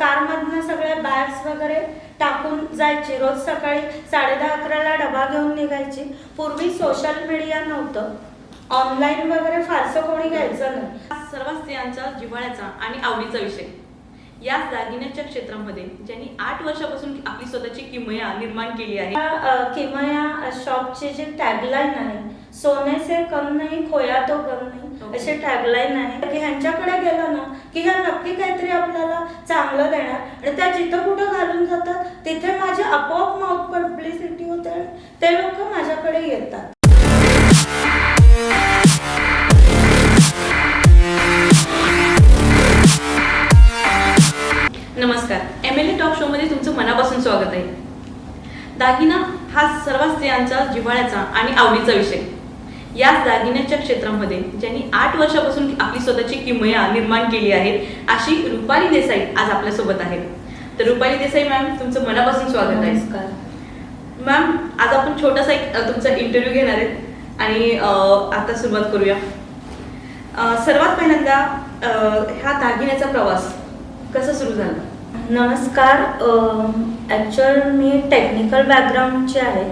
कारमधनं सगळ्या बॅग्स वगैरे टाकून जायची. रोज सकाळी साडे दहा अकराला डबा घेऊन निघायची. पूर्वी सोशल मीडिया नव्हतं. ऑनलाईन वगैरे फारसं कोणी घ्यायचं नाही. सर्व स्त्रियांचा जिव्हाळ्याचा आणि आवडीचा विषय. याच दागिन्याच्या क्षेत्रामध्ये ज्यांनी आठ वर्षापासून आपली स्वतःची किमया निर्माण केली आहे. किमया शॉपची जी टॅगलाईन आहे सोने से कम नाही खोया तो गम नाही. अशी टॅगलाईन आहे. की ह्यांच्याकडे गेलं ना की ह्या नक्की काहीतरी आपल्याला चांगलं देणार. आणि त्या जिथं कुठं घालून जातात तिथे माझी आपोआप माउथ पब्लिसिटी होते आणि ते लोक माझ्याकडे येतात. नमस्कार. एम एल ए टॉक शोमध्ये तुमचं मनापासून स्वागत आहे. दागिना हा सर्व स्त्रियांचा जिव्हाळ्याचा आणि आवडीचा विषय. याच दागिन्याच्या क्षेत्रामध्ये ज्यांनी आठ वर्षापासून आपली स्वतःची किमया निर्माण केली आहे अशी रुपाली देसाई आज आपल्यासोबत आहे तर रुपाली देसाई मॅम तुमचं मनापासून स्वागत आहे. मॅम आज आपण छोटासा एक तुमचा इंटरव्ह्यू घेणार आहेत आणि आता सुरुवात करूया. सर्वात पहिल्यांदा ह्या दागिन्याचा प्रवास कसा सुरू झाला? नमस्कार. ॲक्च्युअल मी टेक्निकल बॅकग्राऊंडची आहे.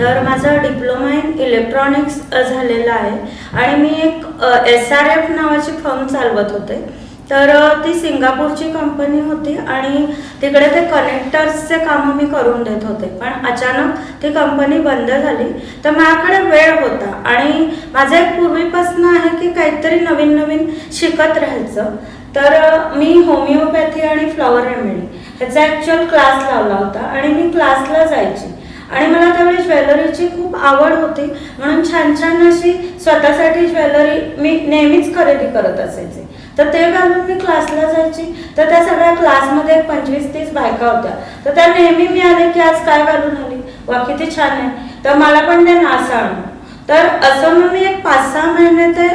तर माझा डिप्लोमा इन इलेक्ट्रॉनिक्स झालेला आहे. आणि मी एक एस आर एफ नावाची फर्म चालवत होते. तर ती सिंगापूरची कंपनी होती आणि तिकडे ते कनेक्टर्सचे कामं मी करून देत होते. पण अचानक ती कंपनी बंद झाली. तर माझ्याकडे वेळ होता आणि माझं एक पूर्वीपासून आहे की काहीतरी नवीन नवीन शिकत राहायचं. तर मी होमिओपॅथी आणि फ्लॉवर रेमेडी ह्याचा ॲक्च्युअल क्लास लावला होता आणि मी क्लासला जायची. आणि मला त्यावेळी ज्वेलरीची खूप आवड होती. म्हणून छान छान अशी स्वतःसाठी ज्वेलरी मी नेहमीच खरेदी करत असायचे. तर ते घालून मी क्लासला जायची. तर त्या सगळ्या क्लासमध्ये पंचवीस तीस बायका होत्या. तर त्या नेहमी मी आले की आज काय घालून आली? वा किती छान आहे. तर मला पण ते नासा आणू तर असं मग मी एक पाच सहा महिने ते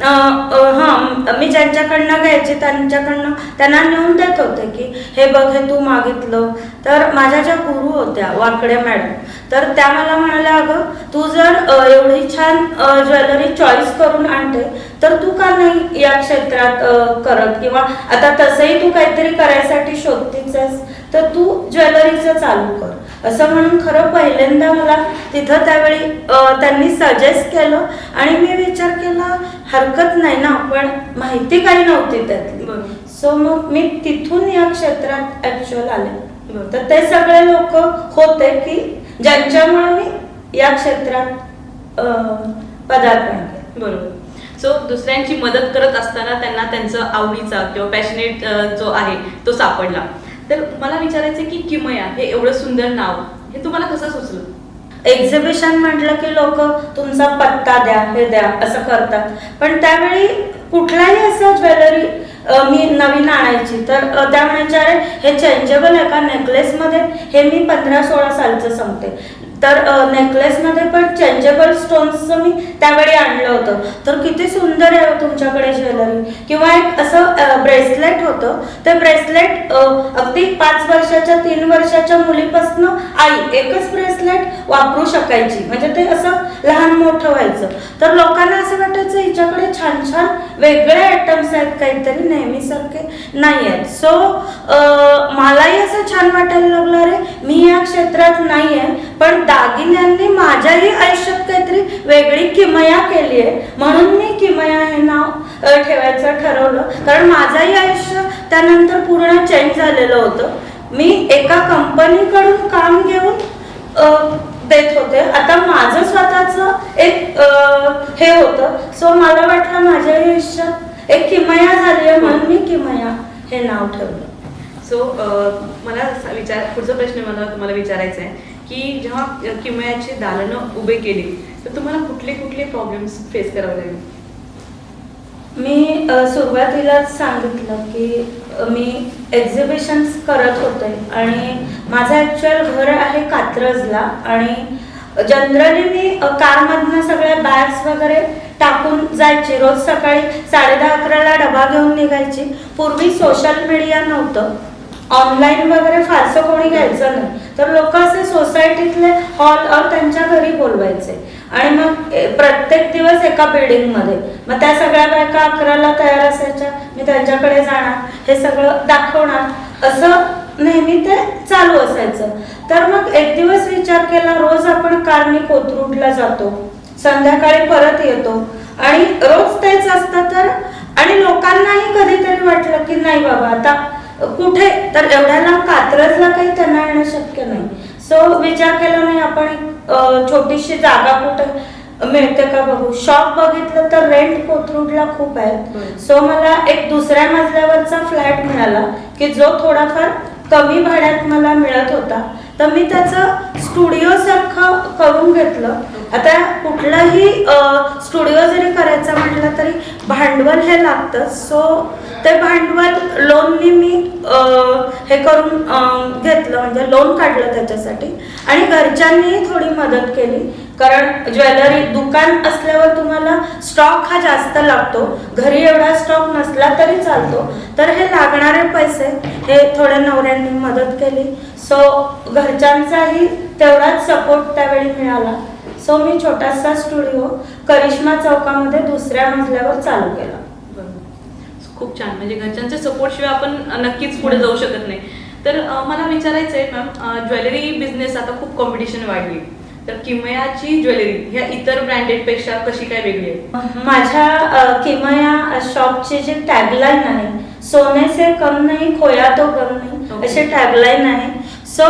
हां मी ज्यांच्याकडनं घ्यायचे त्यांच्याकडनं त्यांना नेऊन देत होते की हे बघ हे तू मागितलं. तर माझ्या ज्या गुरु होत्या वाकडे मॅडम तर त्या मला म्हणाल्या अगं तू जर एवढी छान ज्वेलरी चॉईस करून आणते तर तू का नाही या क्षेत्रात करत? किंवा आता तसंही तू काहीतरी करायसाठी शोधतीच आहेस? तर तू ज्वेलरीचं चालू कर. असं म्हणून खरं पहिल्यांदा मला तिथं त्यावेळी त्यांनी सजेस्ट केलं आणि मी विचार केला हरकत नाही ना पण माहिती काही नव्हती त्यातली. बरोबर. सो मग मी तिथून या क्षेत्रात ऍक्च्युअल आले. तर ते सगळे लोक होते की ज्यांच्यामुळे मी या क्षेत्रात पदार्पण केलं. बरोबर. सो दुसऱ्यांची मदत करत असताना त्यांना त्यांचं आवडीचा किंवा पॅशनेट जो आहे तो सापडला. तर मला विचारायचं की किमया हे एवढं सुंदर नाव हे तुम्हाला कसं सुचलं? एक्झिबिशन म्हटलं की लोक तुमचा पत्ता द्या हे द्या असं करतात. पण त्यावेळी कुठलाही असं ज्वेलरी मी नवीन आणायची. तर त्या म्हणायच्या अरे हे चेंजेबल आहे का नेकलेसमध्ये हे मी पंधरा सोळा सालचं सांगते तर नेकलेसमध्ये पण चेंजेबल स्टोन्सचं मी त्यावेळी आणलं होतं. तर किती सुंदर आहे हो तुमच्याकडे ज्वेलरी किंवा एक असं ब्रेसलेट होतं. ते ब्रेसलेट अगदी पाच वर्षाच्या तीन वर्षाच्या मुलीपासून आई एकच ब्रेसलेट वापरू शकायची. म्हणजे ते असं लहान मोठं व्हायचं. तर लोकांना असं वाटायचं हिच्याकडे छान छान वेगळे आयटम्स आहेत काहीतरी नेहमीसारखे नाही आहेत सो मलाही असं छान वाटायला लागलं अरे मी या क्षेत्रात नाही आहे पण दागिन्यांनी माझ्याही आयुष्यात काहीतरी वेगळी किमया केली आहे म्हणून मी किमया हे नाव ठेवायचं ठरवलं. कारण माझंही आयुष्य त्यानंतर पूर्ण चेंज झालेलं होतं. मी एका कंपनीकडून काम घेऊन देत होते. आता माझं स्वतःच एक हे होतं. सो मला वाटलं माझ्या आयुष्यात एक किमया झाली आहे म्हणून मी किमया हे नाव ठेवलं. सो मला विचार पुढचा प्रश्न मला तुम्हाला विचारायचा आहे की जेव्हा किमयाची दालनं उभे केली तर तुम्हाला कुठले कुठले प्रॉब्लेम्स फेस करावे लागले? मी सुरुवातीलाच सांगितलं की मी एक्झिबिशन्स करत होते आणि माझं ॲक्च्युअल घर आहे कात्रजला आणि जनरली मी अ, कारमधनं सगळ्या बॅग्स वगैरे टाकून जायची. रोज सकाळी साडे दहा अकराला डबा घेऊन निघायची. पूर्वी सोशल मीडिया नव्हतं. ऑनलाईन वगैरे फारसं कोणी घ्यायचं नाही. तर लोक असे सोसायटीतले हॉल और त्यांच्या घरी बोलवायचे. आणि मग प्रत्येक दिवस एका बिल्डिंगमध्ये मग त्या सगळ्या बायका अकराला तयार असायच्या. मी त्यांच्याकडे जाणार. हे सगळं दाखवणार. असं नेहमी ते चालू असायचं. तर मग एक दिवस विचार केला रोज आपण कारणी कोथरूडला जातो. संध्याकाळी परत येतो. आणि रोज तेच असतं तर आणि लोकांनाही कधीतरी वाटलं की नाही बाबा आता कुठे तर एवढ्या लांब कात्रजला काही त्यांना येणं शक्य नाही. सो विचार केला नाही आपण छोटीशी जागा कुठे मिळते का बघू? शॉप बघितलं तर रेंट कोथरूडला खूप आहेत. सो मला एक दुसऱ्या मजल्यावरचा फ्लॅट मिळाला की जो थोडाफार कमी भाड्यात मला मिळत होता. तर मी त्याचं स्टुडिओ सारखं करून घेतलं. आता कुठलाही स्टुडिओ जरी करायचा म्हटलं तरी भांडवल हे लागतं सो ते भांडवल लोननी मी हे करून घेतलं. म्हणजे लोन काढलं त्याच्यासाठी. आणि घरच्यांनीही थोडी मदत केली. कारण ज्वेलरी दुकान असल्यावर तुम्हाला स्टॉक हा जास्त लागतो. घरी एवढा स्टॉक नसला तरी चालतो. तर हे लागणारे पैसे हे थोड्या नवऱ्यांनी मदत केली. सो घरच्यांचाही तेवढाच सपोर्ट त्यावेळी मिळाला. सो मी छोटासा स्टुडिओ करिश्मा चौकामध्ये दुसऱ्या मजल्यावर चालू केला. खूप छान. म्हणजे घरच्यांच्या सपोर्ट शिवाय आपण नक्कीच पुढे जाऊ शकत नाही. तर मला विचारायचं आहे मॅम ज्वेलरी बिझनेस आता खूप कॉम्पिटिशन वाढली. तर किमयाची ज्वेलरी ह्या इतर ब्रँडेडपेक्षा कशी काय वेगळी आहे? माझ्या किमया शॉपची जी टॅगलाईन आहे सोने से कम नाही खोया तो गम नाही. अशी टॅगलाईन आहे. सो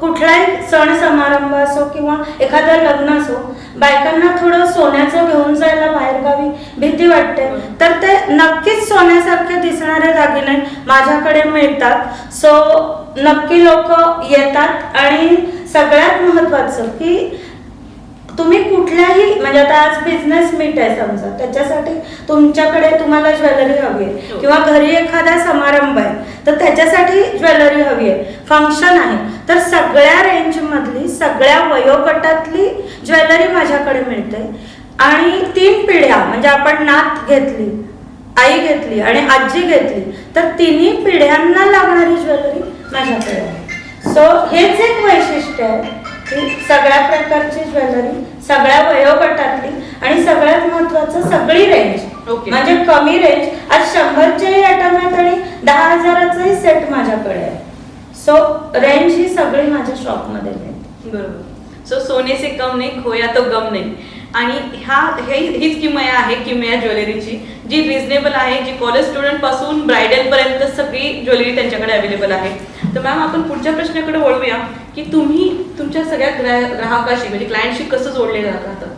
कुठलाही सण समारंभ असो किंवा एखादं लग्न असो बायकांना थोडं सोन्याचं घेऊन जायला बाहेरगावी भीती वाटते. तर ते नक्कीच सोन्यासारखे दिसणारे दागिने माझ्याकडे मिळतात. सो नक्की लोक येतात आणि सगळ्यात महत्वाचं की तुम्ही कुठल्याही म्हणजे आता आज बिझनेस मीट आहे समजा त्याच्यासाठी तुमच्याकडे तुम्हाला ज्वेलरी हवी आहे. हो. किंवा घरी एखादा समारंभ आहे तर त्याच्यासाठी ज्वेलरी हवी आहे. फंक्शन आहे. तर सगळ्या रेंज मधली सगळ्या वयोगटातली ज्वेलरी माझ्याकडे मिळते. आणि तीन पिढ्या म्हणजे आपण नात घेतली आई घेतली आणि आजी घेतली तर तिन्ही पिढ्यांना लागणारी ज्वेलरी माझ्याकडे आहे. सो हेच एक वैशिष्ट्य आहे. की सगळ्या प्रकारची ज्वेलरी सगळ्या वयोगटातली आणि सगळ्यात महत्वाचं सगळी रेंज Okay. म्हणजे कमी रेंज आज शंभरच्याही आयटम आहेत आणि दहा हजाराचाही सेट माझ्याकडे आहे. सो रेंज ही सगळी माझ्या शॉपमध्ये मिळते बरोबर. सो सोने से कम नाही खोया तो गम नाही. आणि ह्या हे हीच किमया आहे किमया ज्वेलरीची जी रिझनेबल आहे जी कॉलेज स्टुडंटपासून ब्रायडल पर्यंत सगळी ज्वेलरी त्यांच्याकडे अवेलेबल आहे. तर मॅम आपण पुढच्या प्रश्नाकडे वळूया की तुम्ही तुमच्या सगळ्या ग्राहकाशी म्हणजे क्लायंटशी कसं जोडले जातात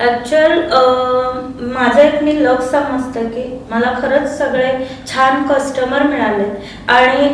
ॲक्च्युअल माझं एक मी लक समजतं की मला खरंच सगळे छान कस्टमर मिळाले. आणि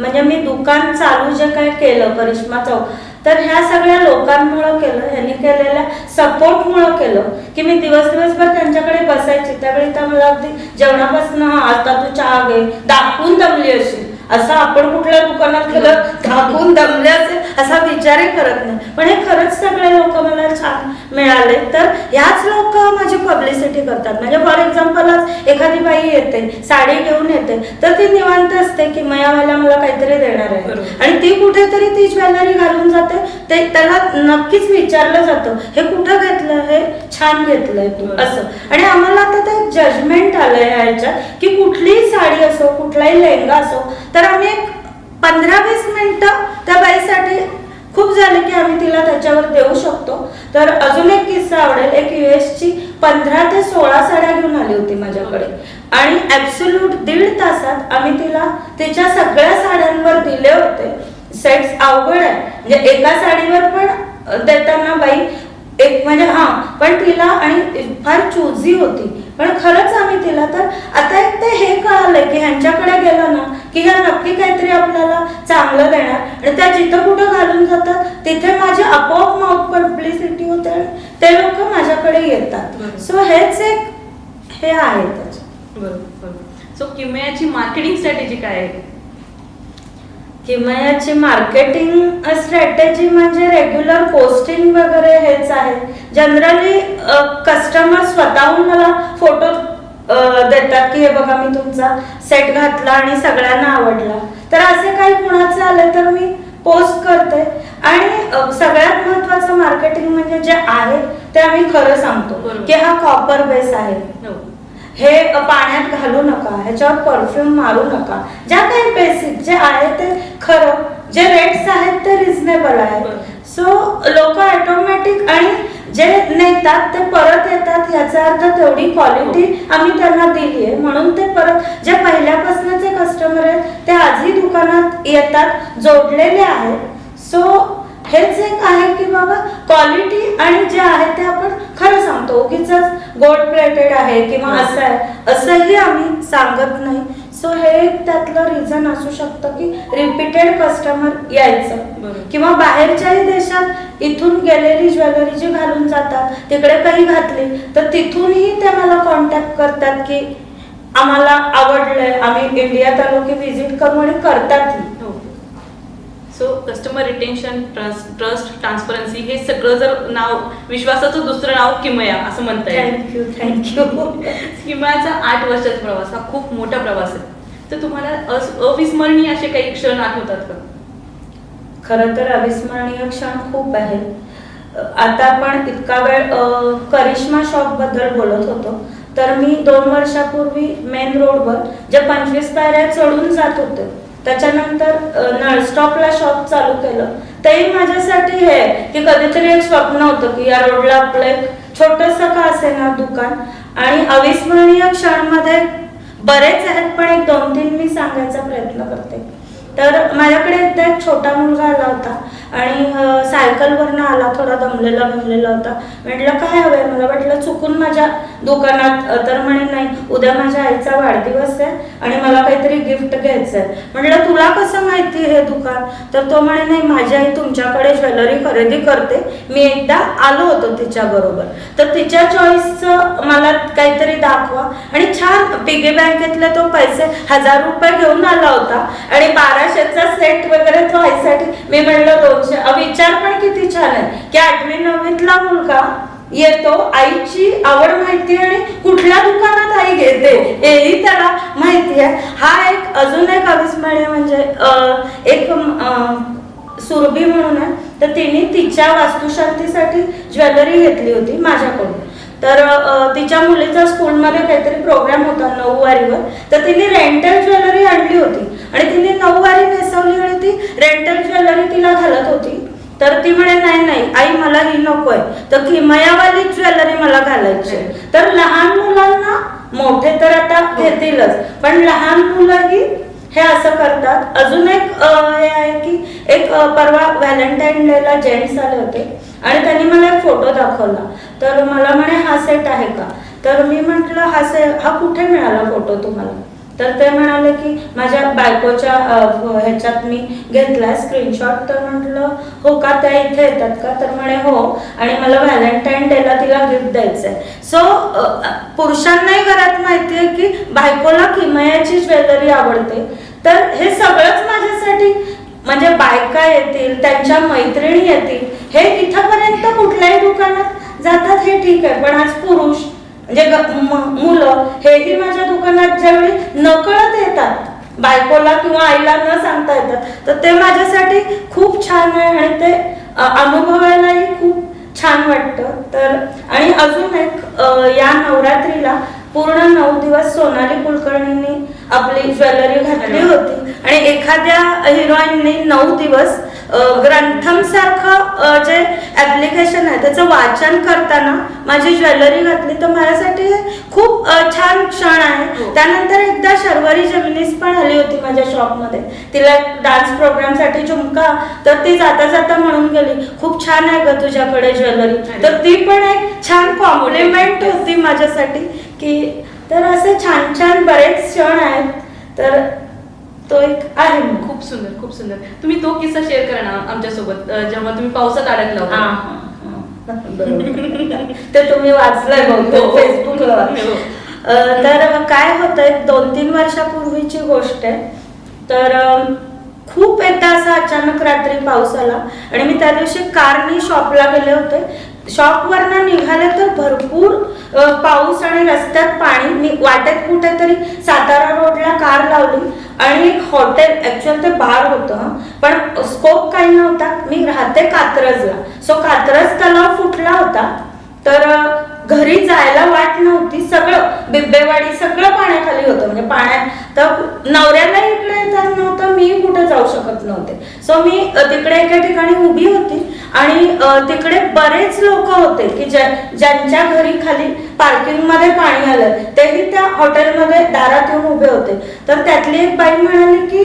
म्हणजे मी दुकान चालू जे काय केलं करिश्मा चौक तर ह्या सगळ्या लोकांमुळं केलं ह्यांनी केलेल्या सपोर्टमुळं केलं की मी दिवस दिवसभर त्यांच्याकडे बसायची. त्यावेळी तर मला अगदी जेवणापासून आता तू चहा घे. दाखवून दमली अशी असं आपण कुठल्या दुकानात गेलं दाखवून दमले असेल असा विचारही करत नाही. पण हे खरंच सगळे लोक मला छान मिळाले. तर ह्याच लोक माझी पब्लिसिटी करतात. म्हणजे फॉर एक्झाम्पल आज एखादी बाई येते साडी घेऊन येते तर ती निवांत असते की मयावाला मला काहीतरी देणार आहे. आणि ती कुठेतरी ती ज्वेलरी घालून जाते. ते त्याला नक्कीच विचारलं जातं हे कुठं घेतलं? हे छान घेतलंय तू. असं. आणि आम्हाला आता ते जजमेंट आलंय ह्याच्यात की कुठलीही साडी असो कुठलाही लेहंगा असो तर आम्ही एक पंधरा वीस मिनिटं त्या बाईसाठी खूप झाले की आम्ही तिला त्याच्यावर देऊ शकतो. तर अजून एक किस्सा आवडेल. एक युएस ची पंधरा ते सोळा साड्या घेऊन आली होती माझ्याकडे. आणि ऍब्सोल्यूट दीड तासात आम्ही तिला तिच्या सगळ्या साड्यांवर दिले होते. सेट्स अवघड आहे. म्हणजे एका साडीवर पण देताना बाई एक म्हणजे हा पण तिला आणि फार चुजी होती. पण खरंच आम्ही तिला तर आता एक ते हे कळालंय की ह्यांच्याकडे गेलं ना की ह्या नक्की काहीतरी आपल्याला चांगलं देणार. आणि त्या जिथं कुठं घालून जातात तिथे माझी आपोआप माउथ पब्लिसिटी होते आणि ते लोक माझ्याकडे येतात. सो हेच एक हे आहे बरोबर बरोबर. सो किमयाची मार्केटिंग स्ट्रॅटेजी काय आहे? किमयाची मार्केटिंग स्ट्रॅटेजी म्हणजे रेग्युलर पोस्टिंग वगैरे हेच आहे. जनरली कस्टमर स्वतःहून मला फोटो देतात की हे बघा मी तुमचा सेट घातला आणि सगळ्यांना आवडला. तर असे काही कुणाचे आले तर मी पोस्ट करते. आणि सगळ्यात महत्वाचं मार्केटिंग म्हणजे जे आहे ते आम्ही खरं सांगतो. की हा कॉपर बेस आहे. हो हे पाण्यात घालू नका ह्याच्यावर परफ्यूम मारू नका. ज्या काही बेसिक जे आहे ते खरं जे रेट्स आहेत ते रिझनेबल आहे बरं. सो लोक ऑटोमॅटिक आणि जे नेतात ते परत येतात याचा अर्थ तेवढी क्वालिटी आम्ही त्यांना दिली आहे. म्हणून ते परत जे पहिल्यापासूनचे कस्टमर आहेत ते आजही दुकानात येतात जोडलेले आहेत. सो हेच एक आहे की बाबा क्वालिटी आणि जे आहे ते आपण खरं सांगतो. उगीच गोल्ड प्लेटेड आहे किंवा असं आहे असंही आम्ही सांगत नाही. सो हे एक त्यातलं रिझन असू शकतं की रिपीटेड कस्टमर यायचं. किंवा बाहेरच्याही देशात इथून गेलेली ज्वेलरी जी घालून जातात तिकडे काही घातली तर तिथूनही ते मला कॉन्टॅक्ट करतात की आम्हाला आवडलंय आम्ही इंडियात आलो की व्हिजिट करू आणि करतातही हो. So customer retention trust trust transparency हे सगळं जर नाव विश्वासाचं दुसरं नाव किमया असं म्हणता येईल. थँक्यू थँक्यू किमयाचा आठ वर्षाचा प्रवास हा खूप मोठा प्रवास आहे. तर तुम्हाला अविस्मरणीय असे काही क्षण आठवतात का? खरं तर अविस्मरणीय क्षण खूप आहे. आता आपण इतका वेळ करिश्मा शॉपबद्दल बोलत होतो. तर मी दोन वर्षापूर्वी मेन रोडवर जे पंचवीस पायऱ्या चढून जात होते त्याच्यानंतर नळस्टॉपला शॉप चालू केलं. तेही माझ्यासाठी हे की कधीतरी एक स्वप्न होतं की या रोडला आपलं एक छोटस का असेना दुकान. आणि अविस्मरणीय क्षणमध्ये बरेच आहेत पण एक दोन तीन मी सांगायचा प्रयत्न करते. तर माझ्याकडे एकदा एक छोटा मुलगा आला होता आणि सायकलवरनं आला थोडा दमलेला भरलेला होता. म्हटलं काय हवंय? मला वाटलं चुकून माझ्या दुकानात. तर म्हणे नाही उद्या माझ्या आईचा वाढदिवस आहे आणि मला काहीतरी गिफ्ट घ्यायचं आहे म्हटलं तुला कसं माहिती हे दुकान? तर तो म्हणे नाही माझी आई तुमच्याकडे ज्वेलरी खरेदी करते. मी एकदा आलो होतो तिच्या बरोबर. तर तिच्या चॉईसचं मला काहीतरी दाखवा. आणि छान पिगी बँकेतले तो पैसे हजार रुपये घेऊन आला होता आणि बारा बाराशेचा सेट वगैरे तो आईसाठी मी म्हणलं दोनशे. विचार पण किती छान आहे. की आठवी नववीतला मुलगा येतो. आईची आवड माहिती आणि कुठल्या दुकानात आई घेते हेही त्याला माहिती आहे. हा एक अजून एक अविस्मरणीय म्हणजे एक सुरभी म्हणून आहे. तर तिने तिच्या वास्तुशांतीसाठी ज्वेलरी घेतली होती माझ्याकडून. तर तिच्या मुलीचा स्कूलमध्ये काहीतरी प्रोग्राम होता नऊवारीवर. तर तिने रेंटल ज्वेलरी आणली होती. आणि तिने नऊवारी नेसवली आणि ती रेंटल ज्वेलरी तिला घालत होती. तर ती म्हणे नाही नाही आई मला ही नकोय. तर किमयावाली ज्वेलरी मला घालायची आहे." तर लहान मुलांना मोठे तर आता घेतीलच पण लहान मुलंही हे असं करतात. अजून एक हे आहे की एक परवा व्हॅलेंटाईन डेला जेंट्स आले होते आणि त्यांनी मला एक फोटो दाखवला. तर मला म्हणे हा सेट आहे का? तर मी म्हंटल हा से हा कुठे मिळाला फोटो तुम्हाला? तर ते म्हणाले की माझ्या बायकोच्या ह्याच्यात मी घेतलाय स्क्रीनशॉट तर म्हटलं हो का? त्या इथे येतात का? तर म्हणे हो. आणि मला व्हॅलेंटाईन डेला तिला गिफ्ट द्यायचंय. सो पुरुषांनाही घरात माहिती आहे की बायकोला किमयाची ज्वेलरी आवडते. तर हे सगळंच माझ्यासाठी म्हणजे बायका येतील त्यांच्या मैत्रिणी येतील हे इथपर्यंत कुठल्याही दुकानात जातात हे ठीक आहे. पण आज पुरुष म्हणजे मुलं हेही माझ्या दुकानात ज्यावेळी नकळत येतात बायकोला किंवा आईला न सांगता येतात तर ते माझ्यासाठी खूप छान आहे आणि ते अनुभवायलाही खूप छान वाटतं. तर आणि अजून एक या नवरात्रीला पूर्ण नऊ दिवस सोनाली कुलकर्णींनी आपली ज्वेलरी घातली होती. आणि एखाद्या हिरोईननी नऊ दिवस अ, ग्रंथम सारखं जे ऍप्लिकेशन आहे त्याचं वाचन करताना माझी ज्वेलरी घातली तर माझ्यासाठी खूप छान क्षण आहे हो. त्यानंतर एकदा शर्वरी जमिनीस पण आली होती माझ्या शॉपमध्ये तिला डान्स प्रोग्रामसाठी झुमका तर ती जाता जाता म्हणून गेली खूप छान आहे ग तुझ्याकडे ज्वेलरी. तर ती पण एक छान कॉम्प्लिमेंट होती माझ्यासाठी की तर असे छान छान बरेच क्षण आहेत तर तो एक आहे. खूप सुंदर खूप सुंदर तुम्ही तो किस्सा शेअर करा ना आमच्यासोबत अं, जेव्हा तुम्ही पावसात अडकला हा, होता हा, हा. बरोबर. ते तुम्ही वाचलंय हो. फेसबुकला हो. अ, तर काय होतं एक दोन तीन वर्षापूर्वीची गोष्ट आहे तर खूप एकदा असा अचानक रात्री पाऊस आला आणि मी त्या दिवशी कारनी शॉपला गेले होते शॉपवरनं निघाले तर भरपूर अ, पाऊस आणि रस्त्यात पाणी मी वाटेत कुठेतरी सातारा रोडला कार लावली आणि एक हॉटेल ऍक्च्युअल ते बार होतं पण स्कोप काही नव्हता. मी राहते कात्रजला. सो कात्रज तलाव फुटला होता. तर घरी जायला वाट नव्हती. सगळं बिब्बेवाडी सगळं पाण्याखाली होतं. म्हणजे पाण्यात तर नवऱ्याला इकडे येतात नव्हतं मी कुठे जाऊ शकत नव्हते. सो मी तिकडे एका ठिकाणी उभी होती. आणि तिकडे बरेच लोक होते की ज्या ज्यांच्या घरी खाली पार्किंगमध्ये पाणी आलं. तेही त्या हॉटेलमध्ये दारात येऊन उभे होते. तर त्यातली एक बाई म्हणाली की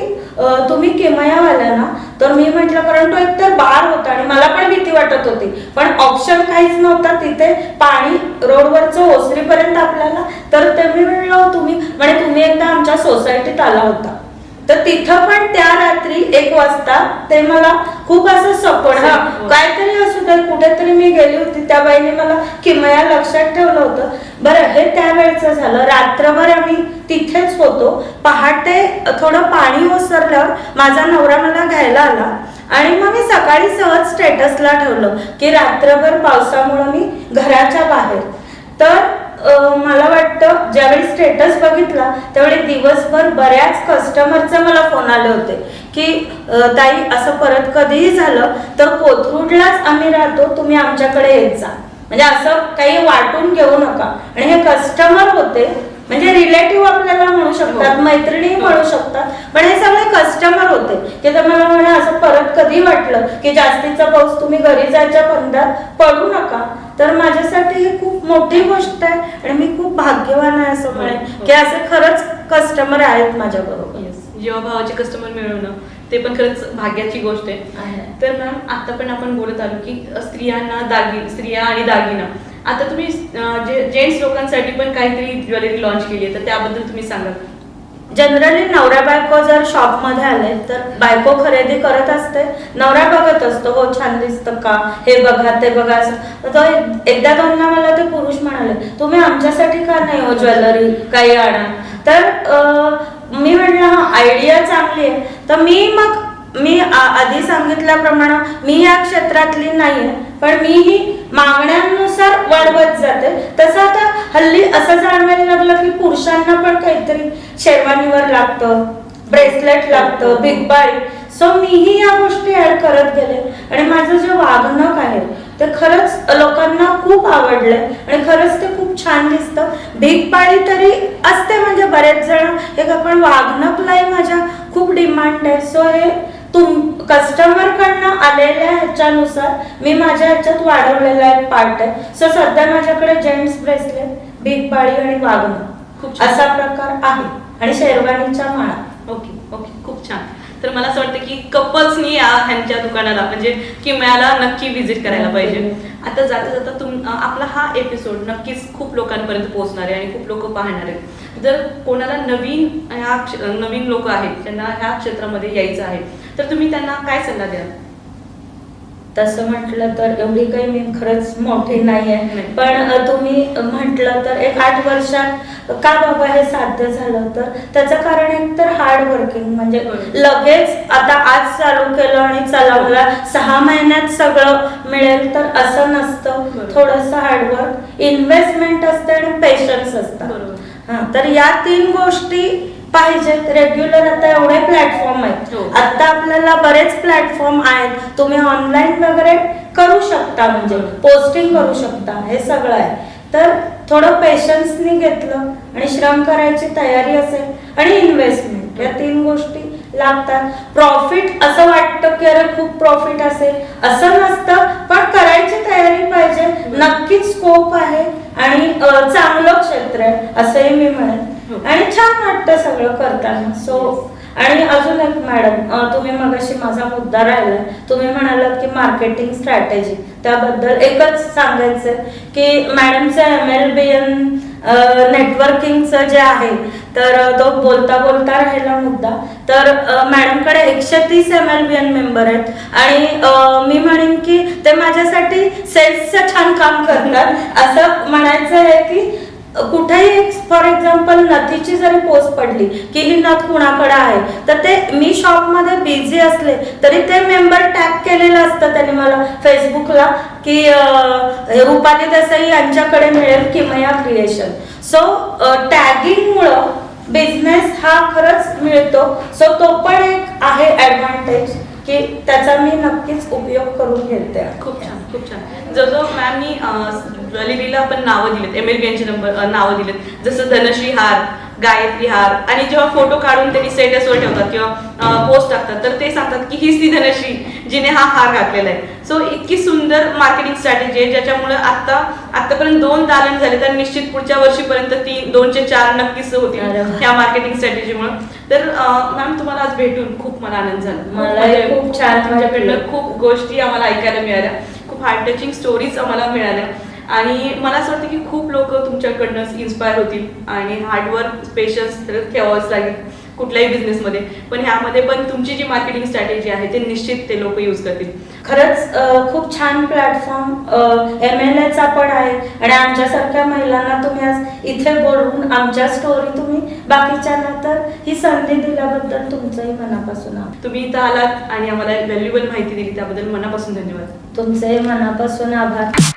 तुम्ही किमयावाल्या ना तर मी म्हटलं कारण तो एकतर बार होता आणि मला पण भीती वाटत होती. पण ऑप्शन काहीच नव्हता तिथे. पाणी रोडवरचं ओसरीपर्यंत आपल्याला. तर ते मी म्हणलं हो, तुम्ही. म्हणजे तुम्ही एकदा आमच्या सोसायटीत आला होता. तर तिथं पण त्या रात्री एक वाजता ते मला खूप असं सपोर्ट हा काहीतरी असू दे कुठेतरी मी गेली होती त्या बाईने मला किमया लक्षात ठेवलं होतं. बरं हे त्यावेळेचं झालं. रात्रभर आम्ही तिथेच होतो. पहाटे थोडं पाणी ओसरल्यावर माझा नवरा मला घ्यायला आला. आणि मग मी सकाळी सहज स्टेटसला ठेवलं की रात्रभर पावसामुळे मी घराच्या बाहेर. तर मला वाटतं ज्यावेळी स्टेटस बघितला त्यावेळी दिवसभर बऱ्याच कस्टमरचे मला फोन आले होते. की ताई असं परत कधीही झालं तर कोथरूडलाच आम्ही राहतो तुम्ही आमच्याकडे येत जा. म्हणजे असं काही वाटून घेऊ नका. आणि हे कस्टमर होते म्हणजे रिलेटिव्ह आपल्याला म्हणू शकतात हो. मैत्रिणी म्हणू शकतात. पण हे सगळे कस्टमर होते की ते मला म्हणे असं परत कधी वाटलं की जास्तीचा पाऊस तुम्ही घरी जायच्या बंधात पडू तर माझ्यासाठी ही खूप मोठी गोष्ट आहे आणि मी खूप भाग्यवान आहे असं म्हणेन. हो. की असे खरंच कस्टमर आहेत माझ्या बरोबर. जेव्हा भावाचे कस्टमर मिळवणं ते पण खरंच भाग्याची गोष्ट आहे. तर मॅम आता पण आपण बोलत आलो की स्त्रियांना दागी स्त्रिया आणि दागिना. आता तुम्ही जे जेंट्स लोकांसाठी पण काहीतरी ज्वेलरी लॉन्च केली आहे तर त्याबद्दल तुम्ही सांगा जनरली नवरा बायको जर शॉपमध्ये आले तर बायको खरेदी करत असते. नवरा बघत असतो हो छान दिसतं का? हे बघा ते बघा. असं तर तो एकदा दोनदा मला ते पुरुष म्हणाले तुम्ही आमच्यासाठी का नाही हो ज्वेलरी काही आणा तर मी म्हटलं आयडिया चांगली आहे. तर मी मग मी आधी सांगितल्याप्रमाणे मी या क्षेत्रातली नाहीये. पण मीही मागण्यांनुसार वाढवत जाते. तसं आता हल्ली असं जाणवायला लागलं की पुरुषांना पण काहीतरी शेरवानीवर लागतं ब्रेसलेट लागतं बिग बाळी सो मीही या गोष्टी ऍड करत गेले. आणि माझं जे वागणक आहे ते खरंच लोकांना खूप आवडलंय आणि खरंच ते खूप छान दिसतं. भीक पाळी तरी असते म्हणजे बरेच जण. हे आपण वागणकलाही माझ्या खूप डिमांड आहे. सो हे तुम कस्टमर कडनं आलेल्या ह्याच्यानुसार मी माझ्या ह्याच्यात वाढवलेला एक पार्ट आहे. सो सध्या माझ्याकडे जेंट्स ब्रेसलेट भीक पाळी आणि वागणं. असा प्रकार आहे. आणि शेरवानीच्या माळा. Okay okay. खूप छान. तर मला असं वाटतं की कपल्सनी या ह्यांच्या दुकानाला म्हणजे किमयाला नक्की व्हिजिट करायला पाहिजे. आता जाता जाता तुम आपला हा एपिसोड नक्कीच खूप लोकांपर्यंत पोहोचणार आहे आणि खूप लोक पाहणार आहेत. जर कोणाला नवीन ह्या नवीन लोक आहेत त्यांना ह्या क्षेत्रामध्ये यायचं आहे तर तुम्ही त्यांना काय सल्ला द्याल? तसं म्हटलं तर एवढी काही मी खरंच मोठी नाही आहे. पण तुम्ही म्हटलं तर एक आठ वर्षात का बाबा हे साध्य झालं तर त्याचं कारण एक तर हार्ड वर्किंग म्हणजे. लगेच आता आज चालू केलं आणि चला मला सहा महिन्यात सगळं मिळेल तर असं नसतं. थोडंसं हार्डवर्क इन्व्हेस्टमेंट असते आणि पेशन्स असतात हा तर या तीन गोष्टी पाहिजेत. रेग्युलर आता एवढे प्लॅटफॉर्म आहेत. हो. आता आपल्याला बरेच प्लॅटफॉर्म आहेत. तुम्ही ऑनलाईन वगैरे करू शकता म्हणजे पोस्टिंग करू शकता. हे सगळं आहे. तर थोडं पेशन्सनी घेतलं आणि श्रम करायची तयारी असेल आणि इन्व्हेस्टमेंट या तीन गोष्टी लागतात. प्रॉफिट असं वाटतं की अरे खूप प्रॉफिट असेल. असं नसतं पण करायची तयारी पाहिजे. नक्कीच स्कोप आहे आणि चांगलं क्षेत्र आहे असंही मी म्हणेन. आणि छान वाटतं सगळं करताना. सो आणि अजून एक मॅडम तुम्ही मगाशी माझा मुद्दा राहिला. तुम्ही म्हणालात की मार्केटिंग स्ट्रॅटेजी त्याबद्दल एकच सांगायचं की मॅडमचं एम एल बी एन नेटवर्किंगचं जे आहे तर तो बोलता बोलता राहिला मुद्दा. तर मॅडमकडे एकशे तीस M L B N member आहेत. आणि मी म्हणेन की ते माझ्यासाठी सेल्सचं छान काम करतात. असं म्हणायचं आहे की कुठेही फॉर एक्झाम्पल नदीची जरी पोस्ट पडली की ही नथ कुणाकडे आहे तर ते मी शॉपमध्ये बिझी असले तरी ते मेंबर टॅग केलेलं असतं त्यांनी मला फेसबुकला की अं, रुपाली देसाई यांच्याकडे मिळेल किमया क्रिएशन सो टॅगिंगमुळं बिझनेस हा खरंच मिळतो. सो तो पण एक आहे ऍडव्हान्टेज की त्याचा मी नक्कीच उपयोग करून घेते. खूप छान खूप छान. जसं मॅमनी ज्वेलरीला आपण नावं दिलेत. यांची नंबर नावं दिलेत. जसं धनश्री हार गायत्री हार आणि जेव्हा फोटो काढून त्यांनी स्टेटसवर ठेवतात किंवा पोस्ट टाकतात तर ते सांगतात की हीच ती धनश्री जिने हा हार घातलेला आहे. सो इतकी सुंदर मार्केटिंग स्ट्रॅटेजी आहे ज्याच्यामुळे आता आतापर्यंत दोन दालन झाले तर निश्चित पुढच्या वर्षीपर्यंत तीन दोनचे चार नक्कीच होतील वा. ह्या मार्केटिंग स्ट्रॅटेजीमुळे तर मॅम तुम्हाला आज भेटून खूप मला आनंद झाला. खूप मलाही म्हणजे खूप छान. तुमच्याकडनं खूप गोष्टी आम्हाला ऐकायला मिळाल्या. खूप हार्ट टचिंग स्टोरीज आम्हाला मिळाल्या. आणि मला असं वाटतं की खूप लोक तुमच्याकडनं इन्स्पायर होतील आणि हार्डवर्क पेशन्स तर ठेवावंच लागेल कुठल्याही बिझनेसमध्ये पण ह्यामध्ये पण तुमची जी मार्केटिंग स्ट्रॅटेजी आहे ते निश्चित ते लोक यूज करतील. खरंच खूप छान प्लॅटफॉर्म एम एल एचा पण आहे आणि आमच्यासारख्या महिलांना तुम्ही आज इथे बोलवून आमच्या स्टोरी तुम्ही बाकीच्यांना तर ही संधी दिल्याबद्दल तुमचंही मनापासून. तुम्ही इथं आलात आणि आम्हाला व्हॅल्युएबल माहिती दिली त्याबद्दल मनापासून धन्यवाद. तुमचंही मनापासून आभार.